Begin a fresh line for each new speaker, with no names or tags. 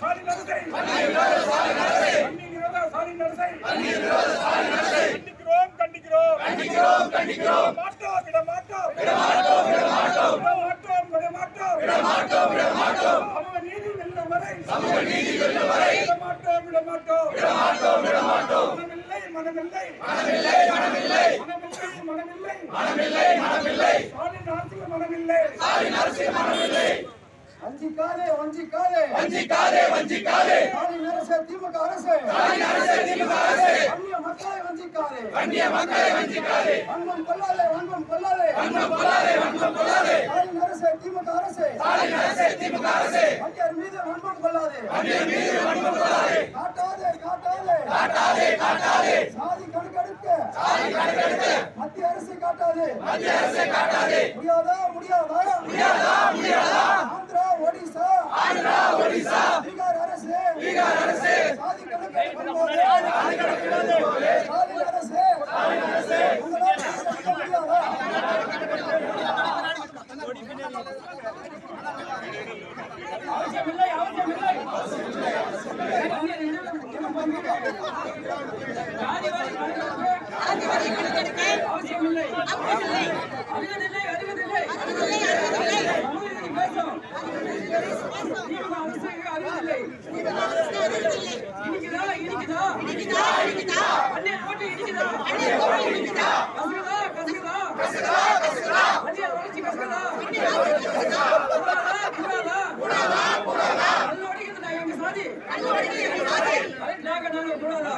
கண்டிக்கிறோம் கண்டிக்கிறோம் விரோத ஸ்டாலின் அரசை கண்டிக்கிறோம் விரோத ஸ்டாலின் அரசை கண்டிக்கிறோம். கண்டிக்கிறோம் மாட்டோம் விட மாட்டோம் விட மாட்டோம் விட மாட்டோம் விட மாட்டோம் விட மாட்டோம் விட மாட்டோம் சமூக நீதி வெல்லும் வரை. சமூக நீதி வெல்லும் வரை விட மாட்டோம் விட மாட்டோம் விட மாட்டோம் விட மாட்டோம் மனமில்லை மனமில்லை. மனமில்லை மனமில்லை. மனமில்லை மனமில்லை மனமில்லை மனமில்லை மனமில்லை.
வஞ்சிக்காதே வஞ்சிக்காதே.
வஞ்சிக்காதே வஞ்சிக்காதே.
ஸ்டாலின் அரசு திமுக அரசு.
ஸ்டாலின் அரசு திமுக அரசு.
அந்நிய மக்களை வஞ்சிக்காதே.
அந்நிய மக்களை வஞ்சிக்காதே.
வன்மம் கொள்ளாதே வன்மம் கொள்ளாதே.
வன்மம் கொள்ளாதே வன்மம் கொள்ளாதே.
ஸ்டாலின் அரசு திமுக அரசு.
ஸ்டாலின் அரசு திமுக அரசு.
அந்நியர் மீது வன்மம் கொள்ளாதே.
அந்நியர் மீது வன்மம் கொள்ளாதே.
காட்டாதே காட்டாதே.
காட்டாதே காட்டாதே.
சாதி கணக்கெடுக்க.
சாதி கணக்கெடுத்து
மத்திய அரசு காட்டாதே.
மத்திய அரசு காட்டாதே.
முடியாதா? முடியாதா
முடியாதா?
இடிக்குதா இடிக்குதா இடிக்குதா? அண்ணே போட்டு இடிக்குதா? அண்ணே போட்டு நாங்க நாங்க கூடாதா